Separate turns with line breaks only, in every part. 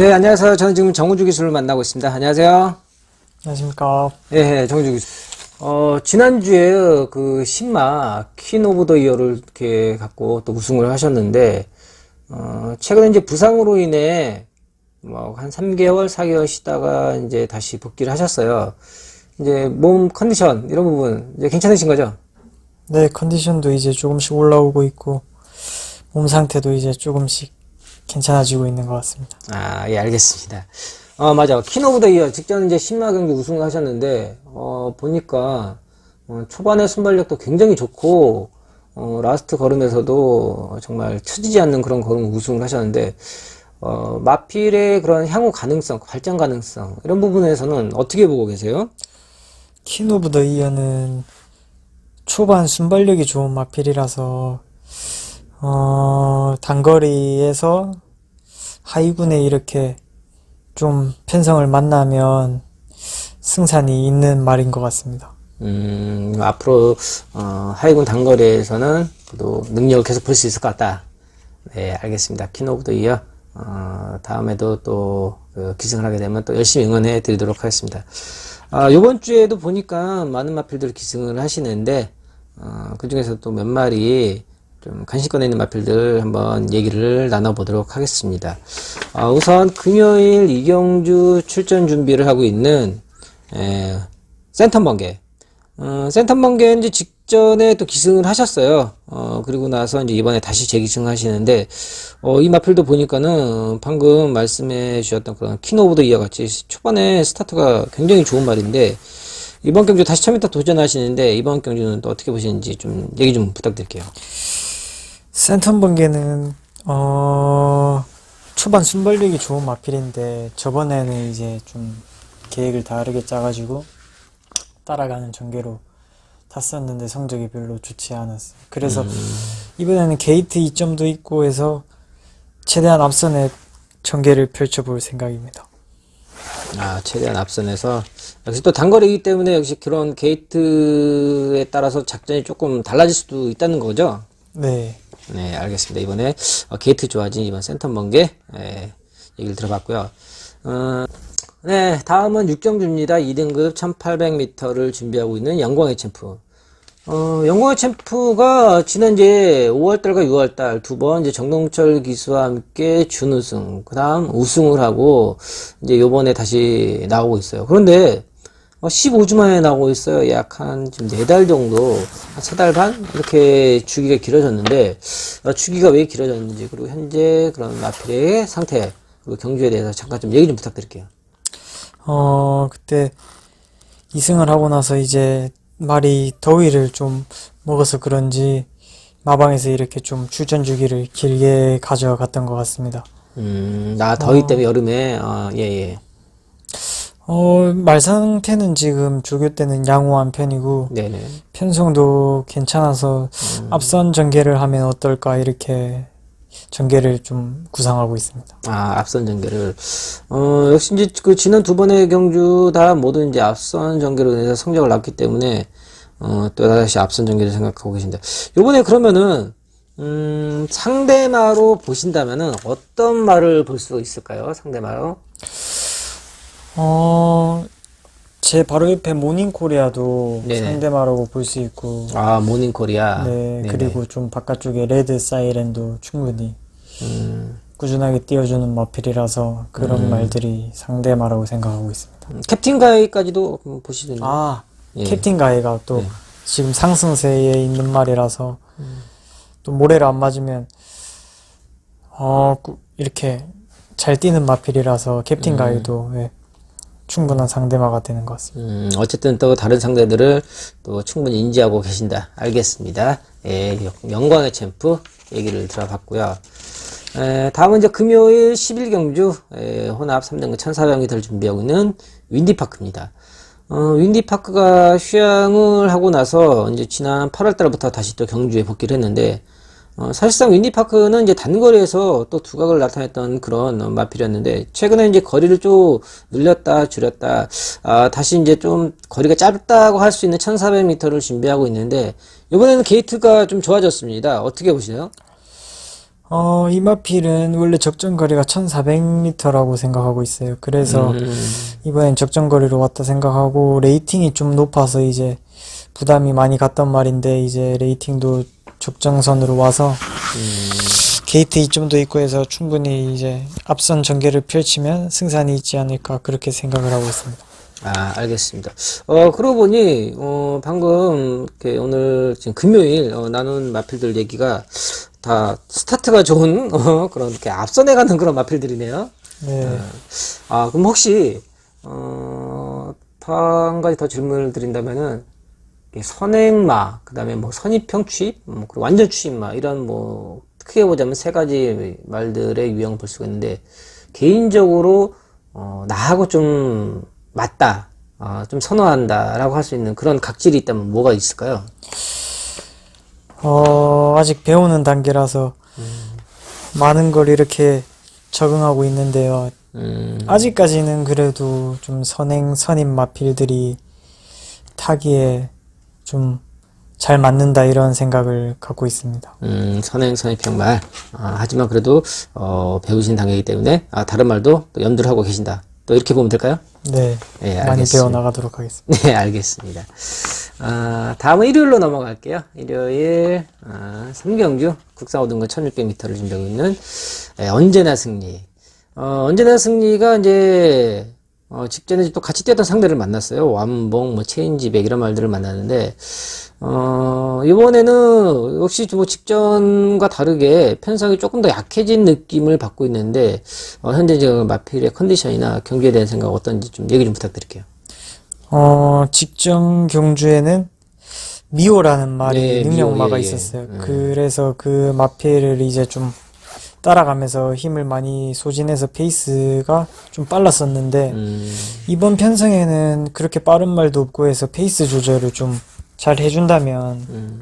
네, 안녕하세요. 저는 지금 정우주 기술을 만나고 있습니다. 안녕하세요.
안녕하십니까.
예, 예, 정우주 기술. 어, 지난주에 그 신마 퀸 오브 더 이어를 이렇게 갖고 또 우승을 하셨는데, 어, 최근에 이제 부상으로 인해 뭐 한 3개월, 4개월 쉬다가 이제 다시 복귀를 하셨어요. 이제 몸 컨디션 이런 부분 이제 괜찮으신 거죠?
네, 컨디션도 이제 조금씩 올라오고 있고, 몸 상태도 이제 조금씩 괜찮아지고 있는 것 같습니다.
아, 예, 알겠습니다. 어, 맞아. 더 이어 직전 이제 신마 경기 우승을 하셨는데, 어, 보니까, 어, 초반에 순발력도 굉장히 좋고, 어, 라스트 걸음에서도 정말 처지지 않는 그런 걸음 우승을 하셨는데, 어, 마필의 그런 향후 가능성, 발전 가능성, 이런 부분에서는 어떻게 보고 계세요?
퀸 오브 더 이어는 초반 순발력이 좋은 마필이라서, 어, 단거리에서 하이군에 이렇게 좀 편성을 만나면 승산이 있는 말인 것 같습니다.
음, 앞으로, 어, 하이군 단거리에서는 또 능력을 계속 볼 수 있을 것 같다. 네, 알겠습니다. 더 이어. 어, 다음에도 또, 그 기승을 하게 되면 또 열심히 응원해 드리도록 하겠습니다. 아, 요번 주에도 보니까 많은 마필들 기승을 하시는데, 어, 그 중에서 또 몇 마리 좀 관심권에 있는 마필들 한번 얘기를 나눠보도록 하겠습니다. 아, 우선 금요일 이경주 출전 준비를 하고 있는, 에, 센텀 번개. 어, 센텀 번개 이제 직전에 또 기승을 하셨어요. 어, 그리고 나서 이제 이번에 다시 재기승 하시는데, 어, 이 마필도 보니까는 방금 말씀해 주셨던 그런 더 이어 같이 초반에 스타트가 굉장히 좋은 말인데, 이번 경주 다시 1000m 도전하시는데, 이번 경주는 또 어떻게 보시는지 좀 얘기 좀 부탁드릴게요.
센텀 번개는 어 초반 순발력이 좋은 마필인데 저번에는 이제 좀 계획을 다르게 짜가지고 따라가는 전개로 탔었는데 성적이 별로 좋지 않았어요. 그래서 이번에는 게이트 2점도 있고 해서 최대한 앞선에 전개를 펼쳐볼 생각입니다.
아, 최대한 앞선에서, 역시 또 단거리이기 때문에 역시 그런 게이트에 따라서 작전이 조금 달라질 수도 있다는 거죠?
네.
네, 알겠습니다. 이번에 어, 게이트 좋아진 이번 센터 번개 예, 얘기를 들어봤고요. 어, 네, 다음은 6점주입니다. 2등급 1800m를 준비하고 있는 영광의 챔프. 어, 영광의 챔프가 지난 이제 5월달과 6월달 두 번 이제 정동철 기수와 함께 준우승, 그 다음 우승을 하고 이제 요번에 다시 나오고 있어요. 그런데 15주 만에 나오고 있어요. 약 한 지금 4달 정도, 한 3달 반? 이렇게 주기가 길어졌는데, 어, 주기가 왜 길어졌는지, 그리고 현재 그런 마필의 상태, 그리고 경주에 대해서 잠깐 좀 얘기 좀 부탁드릴게요.
어 그때 2승을 하고 나서 이제 말이 더위를 좀 먹어서 그런지 마방에서 이렇게 좀 출전 주기를 길게 가져갔던 것 같습니다.
음, 나 더위 때문에 여름에, 어, 예, 예.
어, 말 상태는 지금 조교 때는 양호한 편이고
네네.
편성도 괜찮아서 앞선 전개를 하면 어떨까 이렇게 전개를 좀 구상하고 있습니다.
아, 앞선 전개를. 어, 역시 이제 그 지난 두 번의 경주 다 모두 이제 앞선 전개로 인해서 성적을 낳기 때문에, 어, 또 다시 앞선 전개를 생각하고 계신데. 요번에 그러면은, 음, 상대마로 보신다면은 어떤 말을 볼 수 있을까요? 상대마로?
어, 제 바로 옆에 모닝 코리아도
네네.
상대마라고 볼 수 있고
아, 모닝 코리아.
네,
네네.
그리고 좀 바깥쪽에 레드 사이렌도 충분히
음,
꾸준하게 띄워주는 머필이라서 그런
음.
말들이 상대마라고 생각하고 있습니다.
음, 캡틴 가이까지도 음, 보시던데.
아,
예.
캡틴 가이가 또
네.
지금 상승세에 있는 말이라서 또 모래를 안 맞으면 어, 꾸- 이렇게 잘 뛰는 마필이라서 캡틴 가이도 예, 충분한 상대마가 되는 것 같습니다.
음, 어쨌든 또 다른 상대들을 또 충분히 인지하고 계신다. 알겠습니다. 예, 영- 영광의 챔프 얘기를 들어봤고요. 에, 다음은 이제 금요일 10일 경주 에, 혼합 3등급 1400m를 준비하고 있는 윈디파크입니다. 어, 윈디파크가 휴양을 하고 나서 이제 지난 8월 달부터 다시 또 경주에 복귀를 했는데 어, 사실상 윈디파크는 이제 단거리에서 또 두각을 나타냈던 그런 어, 마필이었는데 최근에 이제 거리를 좀 늘렸다 줄였다 아, 다시 이제 좀 거리가 짧다고 할 수 있는 1400m를 준비하고 있는데 이번에는 게이트가 좀 좋아졌습니다. 어떻게 보시나요?
어, 이 마필은 원래 적정 거리가 1400m라고 생각하고 있어요. 그래서
음,
이번엔 적정 거리로 왔다 생각하고 레이팅이 좀 높아서 이제 부담이 많이 갔단 말인데 이제 레이팅도 적정선으로 와서 게이트 2점도 있고 해서 충분히 이제 앞선 전개를 펼치면 승산이 있지 않을까 그렇게 생각을 하고 있습니다.
아, 알겠습니다. 어, 그러고 보니, 어, 방금, 이렇게 오늘, 지금 금요일, 어, 나눈 마필들 얘기가 다 스타트가 좋은, 어, 그런, 이렇게 앞선에 가는 그런 마필들이네요.
네.
아, 그럼 혹시, 어, 한 가지 더 질문을 드린다면은, 선행마, 그 다음에 뭐 선입형 취입, 뭐 그리고 완전 취입마, 이런 뭐, 크게 보자면 세 가지 말들의 유형을 볼 수가 있는데, 개인적으로, 어, 나하고 좀 맞다, 어, 좀 선호한다라고 할 수 있는 그런 각질이 있다면 뭐가 있을까요?
어, 아직 배우는 단계라서 많은 걸 이렇게 적응하고 있는데요.
음,
아직까지는 그래도 좀 선행, 선임 마필들이 타기에 좀 잘 맞는다 이런 생각을 갖고 있습니다.
음, 선행, 선입형 말. 아, 하지만 그래도, 어, 배우신 단계이기 때문에, 아, 다른 말도 또 염두를 하고 계신다. 또 이렇게 보면 될까요?
네,
예,
많이
알겠습니다.
배워 나가도록 하겠습니다.
네, 알겠습니다. 아, 다음은 일요일로 넘어갈게요. 일요일, 아, 삼경주 국사오등급 1600m를 준비하고 있는, 예, 언제나 승리. 어, 언제나 승리가 이제, 어, 직전에 또 같이 뛰었던 상대를 만났어요. 완봉, 뭐, 체인지백, 이런 말들을 만났는데, 어, 이번에는 역시 뭐 직전과 다르게 편성이 조금 더 약해진 느낌을 받고 있는데, 어, 현재 지금 마필의 컨디션이나 경기에 대한 생각 어떤지 좀 얘기 좀 부탁드릴게요.
어, 직전 경주에는 미오라는 말이
네,
능력마가
미오, 예, 예.
있었어요.
음.
그래서 그 마필을 이제 좀 따라가면서 힘을 많이 소진해서 페이스가 좀 빨랐었는데
음,
이번 편성에는 그렇게 빠른 말도 없고 해서 페이스 조절을 좀 잘 해준다면
음.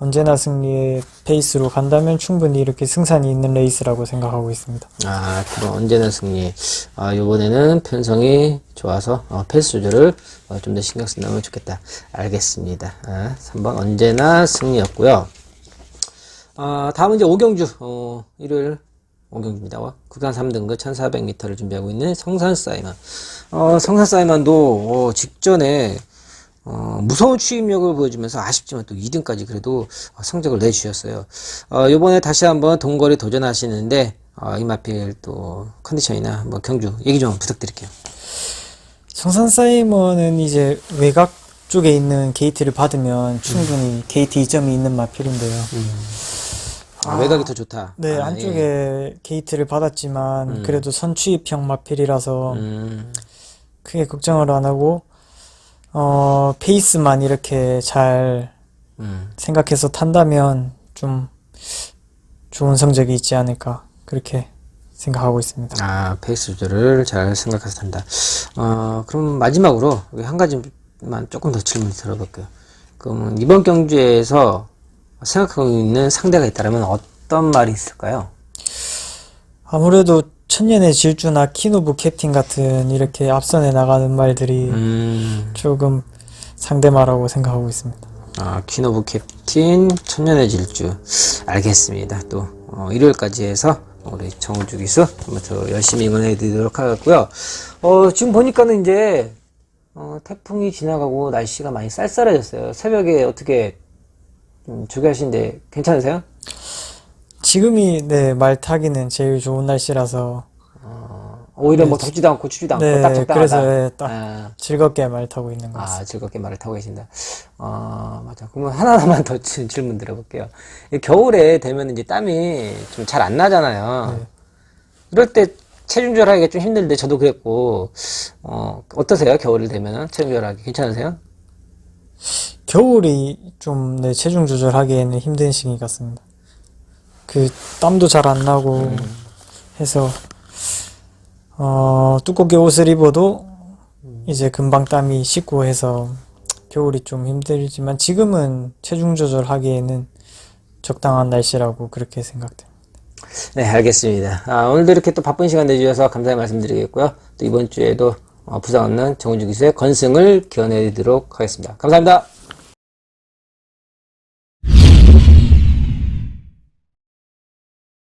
언제나 승리의 페이스로 간다면 충분히 이렇게 승산이 있는 레이스라고 생각하고 있습니다.
아, 그럼 언제나 승리. 아, 요번에는 편성이 좋아서, 어, 패스 조절을 어, 좀 더 신경 쓴다면 좋겠다. 알겠습니다. 아, 3번 언제나 승리였고요. 아, 다음은 이제 오경주, 어, 일요일 오경주입니다. 와, 국산 3등급 1400m를 준비하고 있는 성산 사이먼. 어, 성산 사이먼도, 어, 직전에, 어, 무서운 추임력을 보여주면서 아쉽지만 또 2등까지 그래도 어, 성적을 내주셨어요. 어, 요번에 다시 한번 동거리 도전하시는데, 어, 이마필 또 컨디션이나 뭐 경주 얘기 좀 부탁드릴게요.
성산 사이먼은 이제 외곽 쪽에 있는 게이트를 받으면 충분히 게이트 2점이 있는 마필인데요.
아, 외곽이 더 좋다.
네,
아,
한쪽에
예.
게이트를 받았지만 그래도 선취입형 마필이라서
음,
크게 걱정을 안 하고 어, 페이스만 이렇게 잘
음.
생각해서 탄다면 좀 좋은 성적이 있지 않을까 그렇게 생각하고 있습니다.
아, 페이스 조절을 잘 생각해서 탄다. 어, 그럼 마지막으로 한 가지만 조금 더 질문 들어볼게요. 그러면 이번 경주에서 생각하고 있는 상대가 있다면 어떤 말이 있을까요?
아무래도 천년의 질주나 키노부 캡틴 같은 이렇게 앞선에 나가는 말들이
음,
조금 상대마라고 생각하고 있습니다.
아, 키노브 캡틴, 천년의 질주. 알겠습니다. 또, 어, 일요일까지 해서 우리 정우주 기수 한번 더 열심히 응원해 드리도록 하겠고요. 어, 지금 보니까는 이제, 어, 태풍이 지나가고 날씨가 많이 쌀쌀해졌어요. 새벽에 어떻게, 좀 주교하신데 괜찮으세요?
지금이 네, 말 타기는 제일 좋은 날씨라서
오히려 뭐 덥지도 않고 춥지도 않고
네,
딱 적당하다.
그래서 네, 딱
아,
즐겁게 말 타고 있는 것 같습니다.
아, 즐겁게 말을 타고 계신다. 어, 맞아. 그러면 하나하나만 더 질- 질문 드려볼게요. 이 겨울에 되면 이제 땀이 좀 잘 안 나잖아요.
네.
이럴 때 체중 조절하기가 좀 힘든데 저도 그랬고, 어, 어떠세요? 겨울이 되면은 체중 조절하기 괜찮으세요?
겨울이 좀 네, 체중 조절하기에는 힘든 시기 같습니다. 그 땀도 잘 안 나고
음.
해서 어, 두껍게 옷을 입어도 이제 금방 땀이 식고 해서 겨울이 좀 힘들지만 지금은 체중 조절하기에는 적당한 날씨라고 그렇게 생각돼요.
네, 알겠습니다. 아, 오늘도 이렇게 또 바쁜 시간 내주셔서 감사의 말씀드리겠고요. 또 이번 주에도 어, 부상 없는 정은주 기수의 건승을 기원해 드리도록 하겠습니다. 감사합니다.